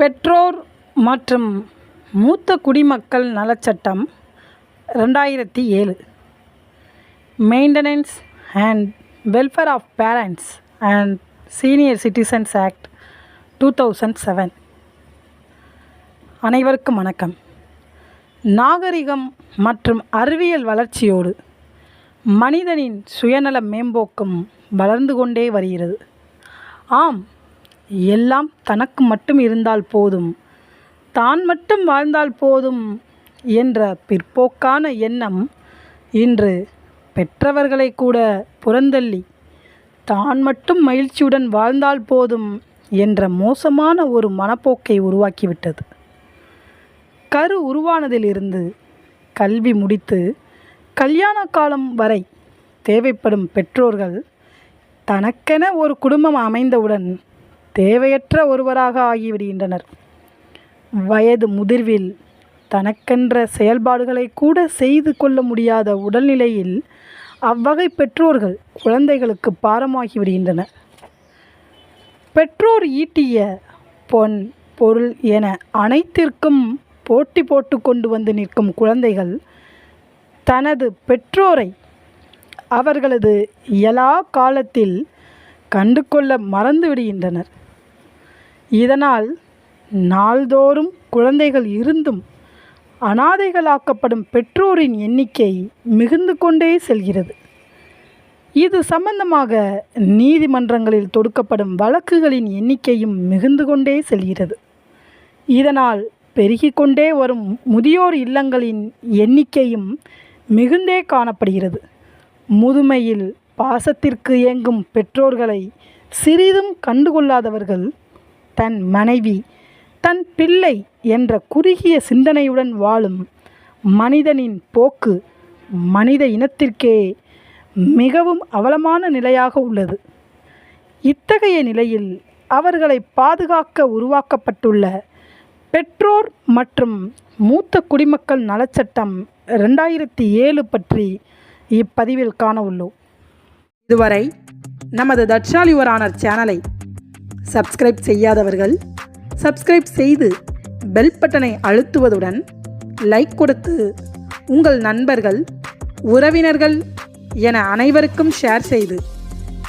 பெற்றோர் மற்றும் மூத்த குடிமக்கள் நலச்சட்டம் ரெண்டாயிரத்தி ஏழு. Maintenance and welfare of parents and senior citizens act two thousand seven அனைவருக்கும் வணக்கம். நாகரிகம் மற்றும் அறிவியல் வளர்ச்சியோடு மனிதனின் சுயநல மேம்போக்கும் வளர்ந்து கொண்டே வருகிறது. ஆம் எல்லாம் தனக்கு மட்டும் இருந்தால் போதும். தான் மட்டும் வாழ்ந்தால் போதும் என்ற பிற்போக்கான எண்ணம் இன்று பெற்றவர்களை கூட புறந்தள்ளி தான் மட்டும் மகிழ்ச்சியுடன் வாழ்ந்தால் போதும் என்ற மோசமான ஒரு மனப்போக்கை உருவாக்கிவிட்டது. கரு உருவானதிலிருந்து கல்வி முடித்து கல்யாண காலம் வரை தேவைப்படும் பெற்றோர்கள் தனக்கென ஒரு குடும்பம் அமைந்தவுடன் தேவையற்ற ஒருவராக ஆகிவிடுகின்றனர். வயது முதிர்வில் தனக்கென்ற செயல்பாடுகளை கூட செய்து கொள்ள முடியாத உடல்நிலையில் அவ்வகை பெற்றோர்கள் குழந்தைகளுக்கு பாரமாகி விடுகின்றனர். பெற்றோர் ஈட்டிய பொன் பொருள் என அனைத்திற்கும் போட்டி போட்டு கொண்டு வந்து நிற்கும் குழந்தைகள் தனது பெற்றோரை அவர்களது எல்லா காலத்தில் கண்டு கொள்ள மறந்து விடுகின்றனர். இதனால் நாள்தோறும் குழந்தைகள் இருந்தும் அனாதைகளாக்கப்படும் பெற்றோரின் எண்ணிக்கை மிகுந்து கொண்டே செல்கிறது. இது சம்பந்தமாக நீதிமன்றங்களில் தொடுக்கப்படும் வழக்குகளின் எண்ணிக்கையும் மிகுந்து கொண்டே செல்கிறது. இதனால் பெருகிக்கொண்டே வரும் முதியோர் இல்லங்களின் எண்ணிக்கையும் மிகுந்தே காணப்படுகிறது. முதுமையில் பாசத்திற்கு ஏங்கும் பெற்றோர்களை சிறிதும் கண்டுகொள்ளாதவர்கள் தன் மனைவி தன் பிள்ளை என்ற குறுகிய சிந்தனையுடன் வாழும் மனிதனின் போக்கு மனித இனத்திற்கே மிகவும் அவலமான நிலையாக உள்ளது. இத்தகைய நிலையில் அவர்களை பாதுகாக்க உருவாக்கப்பட்டுள்ள பெற்றோர் மற்றும் மூத்த குடிமக்கள் நலச்சட்டம் ரெண்டாயிரத்தி ஏழு பற்றி இப்பதிவில் காண உள்ளோம். இதுவரை நமது தட்சாலி சேனலை சப்ஸ்கிரைப் செய்யாதவர்கள் சப்ஸ்கிரைப் செய்து பெல் பட்டனை அழுத்துவதுடன் லைக் கொடுத்து உங்கள் நண்பர்கள் உறவினர்கள் என அனைவருக்கும் ஷேர் செய்து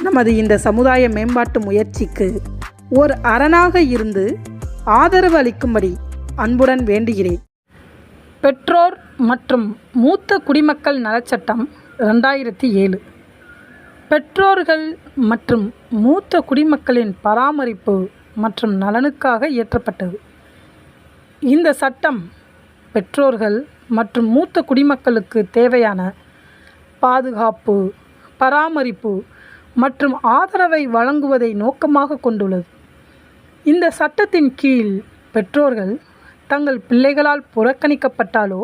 நமது இந்த சமுதாய மேம்பாட்டு முயற்சிக்கு ஒரு அரணாக இருந்து ஆதரவு அளிக்கும்படி அன்புடன் வேண்டுகிறேன். பெற்றோர் மற்றும் மூத்த குடிமக்கள் நலச்சட்டம் ரெண்டாயிரத்தி ஏழு. பெற்றோர்கள் மற்றும் மூத்த குடிமக்களின் பராமரிப்பு மற்றும் நலனுக்காக இயற்றப்பட்டது. இந்த சட்டம் பெற்றோர்கள் மற்றும் மூத்த குடிமக்களுக்கு தேவையான பாதுகாப்பு பராமரிப்பு மற்றும் ஆதரவை வழங்குவதை நோக்கமாக கொண்டுள்ளது. இந்த சட்டத்தின் கீழ் பெற்றோர்கள் தங்கள் பிள்ளைகளால் புறக்கணிக்கப்பட்டாலோ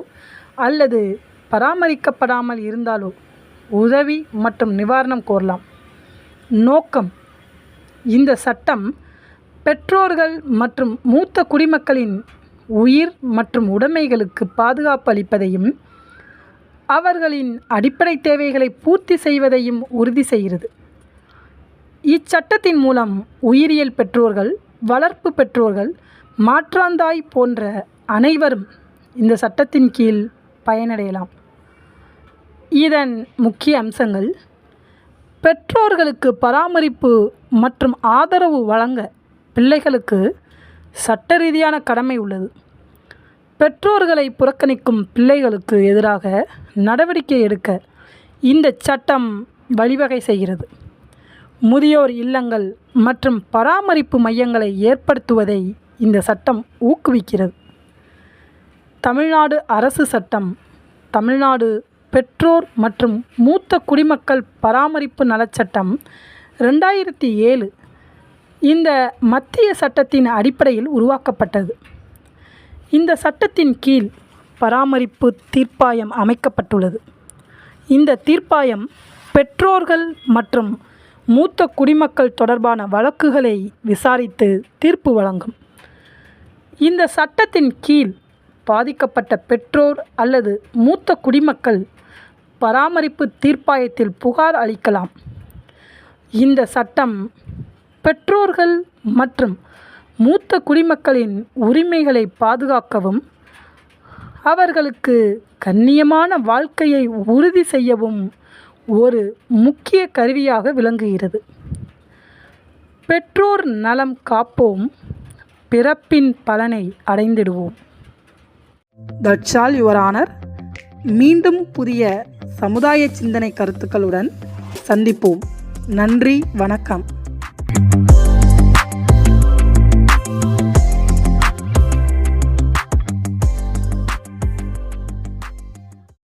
அல்லது பராமரிக்கப்படாமல் இருந்தாலோ உதவி மற்றும் நிவாரணம் கோரலாம். நோக்கம் இந்த சட்டம் பெற்றோர்கள் மற்றும் மூத்த குடிமக்களின் உயிர் மற்றும் உடைமைகளுக்கு பாதுகாப்பு அளிப்பதையும் அவர்களின் அடிப்படை தேவைகளை பூர்த்தி செய்வதையும் உறுதி செய்கிறது. இச்சட்டத்தின் மூலம் உயிரியல் பெற்றோர்கள் வளர்ப்பு பெற்றோர்கள் மாற்றாந்தாய் போன்ற அனைவரும் இந்த சட்டத்தின் கீழ் பயனடையலாம். இதன் முக்கிய அம்சங்கள் பெற்றோர்களுக்கு பராமரிப்பு மற்றும் ஆதரவு வழங்க பிள்ளைகளுக்கு சட்ட ரீதியான கடமை உள்ளது. பெற்றோர்களை புறக்கணிக்கும் பிள்ளைகளுக்கு எதிராக நடவடிக்கை எடுக்க இந்த சட்டம் வழிவகை செய்கிறது. முதியோர் இல்லங்கள் மற்றும் பராமரிப்பு மையங்களை ஏற்படுத்துவதை இந்த சட்டம் ஊக்குவிக்கிறது. தமிழ்நாடு அரசு சட்டம் தமிழ்நாடு பெற்றோர் மற்றும் மூத்த குடிமக்கள் பராமரிப்பு நலச்சட்டம் ரெண்டாயிரத்தி ஏழு இந்த மத்திய சட்டத்தின் அடிப்படையில் உருவாக்கப்பட்டது. இந்த சட்டத்தின் கீழ் பராமரிப்பு தீர்ப்பாயம் அமைக்கப்பட்டுள்ளது. இந்த தீர்ப்பாயம் பெற்றோர்கள் மற்றும் மூத்த குடிமக்கள் தொடர்பான வழக்குகளை விசாரித்து தீர்ப்பு வழங்கும். இந்த சட்டத்தின் கீழ் பாதிக்கப்பட்ட பெற்றோர் அல்லது மூத்த குடிமக்கள் பராமரிப்பு தீர்ப்பாயத்தில் புகார் அளிக்கலாம். இந்த சட்டம் பெற்றோர்கள் மற்றும் மூத்த குடிமக்களின் உரிமைகளை பாதுகாக்கவும் அவர்களுக்கு கண்ணியமான வாழ்க்கையை உறுதி செய்யவும் ஒரு முக்கிய கருவியாக விளங்குகிறது. பெற்றோர் நலம் காப்போம் பிறப்பின் பலனை அடைந்திடுவோம். That's all all your honour மீண்டும் புதிய சமுதாய சிந்தனை கருத்துக்களுடன் சந்திப்போம். நன்றி வணக்கம்.